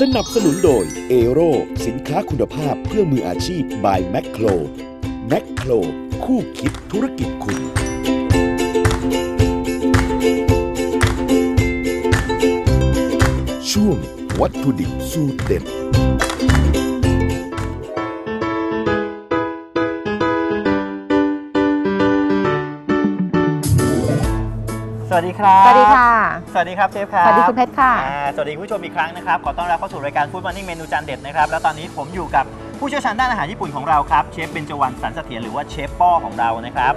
สนับสนุนโดยเอโรสินค้าคุณภาพเพื่อมืออาชีพ by แมคโครแมคโครคู่คิดธุรกิจคุณ ช่วงวัตถุดิบสูตรเด็ด วัสดีครับ สวัสดีค่ะ สวัสดีครับเชฟครับสวัสดีคุณเพชรค่ะอ่าสวัสดีคุณผู้ชมอีกครั้งนะครับ ขอต้อนรับเข้าสู่รายการฟู้ดม o น n ่งเมนูจานเด็ดนะครับ แล้วตอนนี้ผมอยู่กับผู้เชี่ยวชาญด้านอาหารญี่ปุ่นของเราครับ เชฟเบญจวรรณสันเสถียรหรือว่าเชฟป้อของเรานะครับ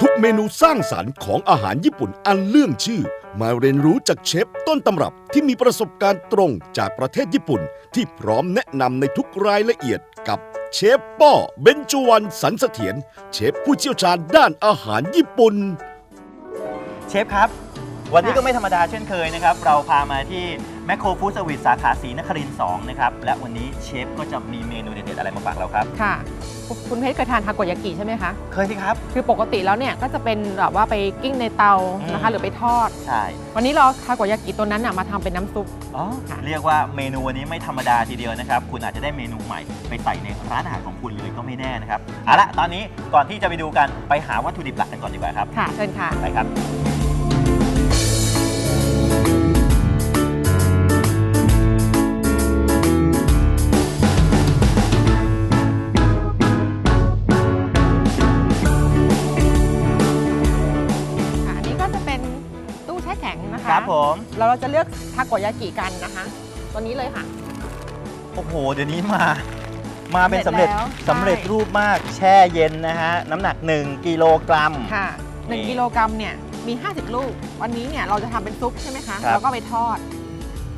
ทุกเมนูสร้างสรรค์ของอาหารญี่ปุ่นอันเรื่องชื่อ มาเรียนรู้จากเชฟต้นตำรับที่มีประสบการณ์ตรงจากประเทศญี่ปุ่น ที่พร้อมแนะนำในทุกรายละเอียดกับเชฟป้อเบญจวรรณสันเสถียรเชฟผู้เชี่ยวชาญด้านอาหารญี่ปุ่น เชฟครับ วันนี้ค่ะก็ไม่ธรรมดาเช่นเคยนะครับ เราพามาที่แมคโครฟู้ดสวิตสาขาศรีนครินทร์2นะครับ และวันนี้เชฟก็จะมีเมนูเด็ดๆอะไรมาฝากเราครับ ค่ะคุณเพชรเคยทานทาโกยากิใช่ไหมคะ เคยสิครับ คือปกติแล้วเนี่ยก็จะเป็นแบบว่าไปกิ้งในเตาอืมนะคะ หรือไปทอด ใช่ วันนี้เราทาโกยากิตัวนั้นน่ะมาทำเป็นน้ำซุป อ๋อ ค่ะ เรียกว่าเมนูวันนี้ไม่ธรรมดาทีเดียวนะครับ คุณอาจจะได้เมนูใหม่ไปใส่ในร้านอาหารของคุณเลยก็ไม่แน่นะครับ เอาละตอนนี้ก่อนที่จะไปดูกันไปหาวัตถุดิบหลักกันก่อนดีกว่าครับ ค่ะเชิญค่ะ ไปครับ คะครับผมแล้วเราจะเลือกทาโกยากิกันนะคะ ตัวนี้เลยค่ะ โอ้โห เดี๋ยวนี้มา มาเป็นสำเร็จสำเร็จแล้วสำเร็จใช่ รูปมากแช่เย็นนะฮะ น้ำหนัก 1กิโลกรัม ค่ะนี่1กิโลกรัมเนี่ยมี 50 ลูก วันนี้เนี่ยเราจะทำเป็นซุปใช่ไหมคะครับ แล้วก็ไปทอด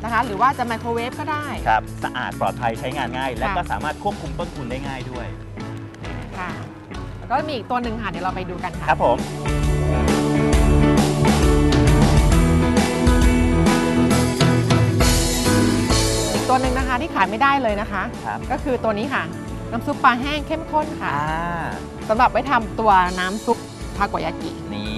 นะคะ หรือว่าจะไมโครเวฟก็ได้ ครับ สะอาดปลอดภัยใช้งานง่าย และค่ะ ก็สามารถควบคุมต้นทุนได้ง่ายด้วย ค่ะแล้วก็มีอีกตัวหนึ่งค่ะ เดี๋ยวเราไปดูกันค่ะ ครับผมอี ตัวหนึ่งนะคะที่ขายไม่ได้เลยนะคะ ครับก็คือตัวนี้ค่ะ น้ำซุปปลาแห้งเข้มข้นค่ะอ่าสำหรับไว้ทำตัวน้ำซุปทาโกยากินี่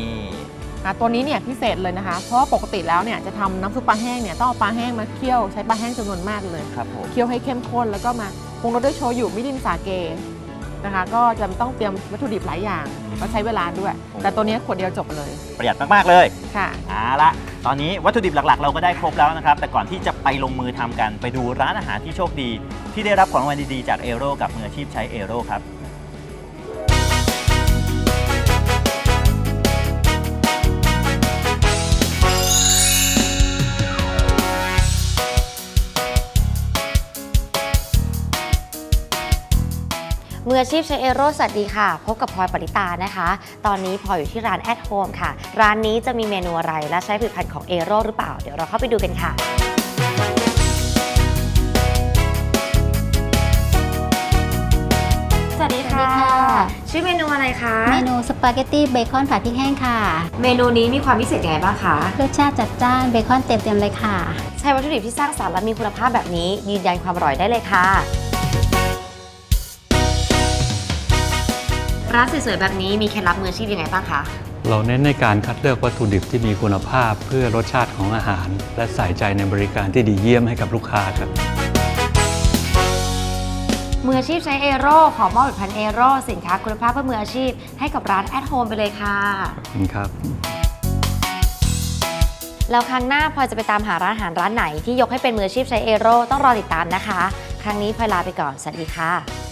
อะตัวนี้เนี่ยพิเศษเลยนะคะ เพราะว่าปกติแล้วเนี่ยจะทำน้ำซุปปลาแห้งเนี่ยต้องเอาปลาแห้งมาเคี่ยวใช้ปลาแห้งจำนวนมากเลย ครับผม เคี่ยวให้เข้มข้นแล้วก็มาปรุงรสด้วยโชยุมิรินสาเก นะคะ ก็จะต้องเตรียมวัตถุดิบหลายอย่างก็ใช้เวลาด้วย แต่ตัวนี้ขวดเดียวจบเลย ประหยัดมากๆเลยค่ะเอาละตอนนี้วัตถุดิบหลักๆ เราก็ได้ครบแล้วนะครับ แต่ก่อนที่จะไปลงมือทำกันไปดูร้านอาหารที่โชคดี ที่ได้รับของรางวัลดีๆจากเอโรกับมืออาชีพใช้เอโรครับ มืออาชีพใช้เอโรสวัสดีค่ะ พบกับพลอยปริตานะคะ ตอนนี้พลอยอยู่ที่ร้านแอ h โฮมค่ะ ร้านนี้จะมีเมนูอะไรและใช้ผลิตภัณฑ์ของเอโรหรือเปล่า เดี๋ยวเราเข้าไปดูกันค่ะ สวัสดีค่ะ สวัสดีค่ะ ชื่อเมนูอะไรคะ เมนูสปาเกตตี้เบคอนผัดพริกแห้งค่ะ เมนูนี้มีความพิเศษยังไงบ้างคะรสชาติจัดจ้านเบคอนเต็มๆเลยค่ะ ใช้วัตถุดิบที่สร้างสรรค์และมีคุณภาพแบบนี้ยืนยันความอร่อยได้เลยค่ะ ร้านสวยๆแบบนี้มีเคล็ดลับมืออาชีพยังไงบ้างคะ เราเน้นในการคัดเลือกวัตถุดิบที่มีคุณภาพเพื่อรสชาติของอาหาร และใส่ใจในบริการที่ดีเยี่ยมให้กับลูกค้าครับ มืออาชีพใช้เอโรขอมอบผลิตภัณฑ์เอโรสินค้าคุณภาพเพื่อมืออาชีพให้กับร้านแอ h โฮมไปเลยค่ะ ขอบคุณครับ แล้วครั้งหน้าพลอยจะไปตามหาร้านอาหารร้านไหนที่ยกให้เป็นมืออาชีพใช้เอโรต้องรอติดตามนะคะ ครั้งนี้พลอยลาไปก่อน สวัสดีค่ะ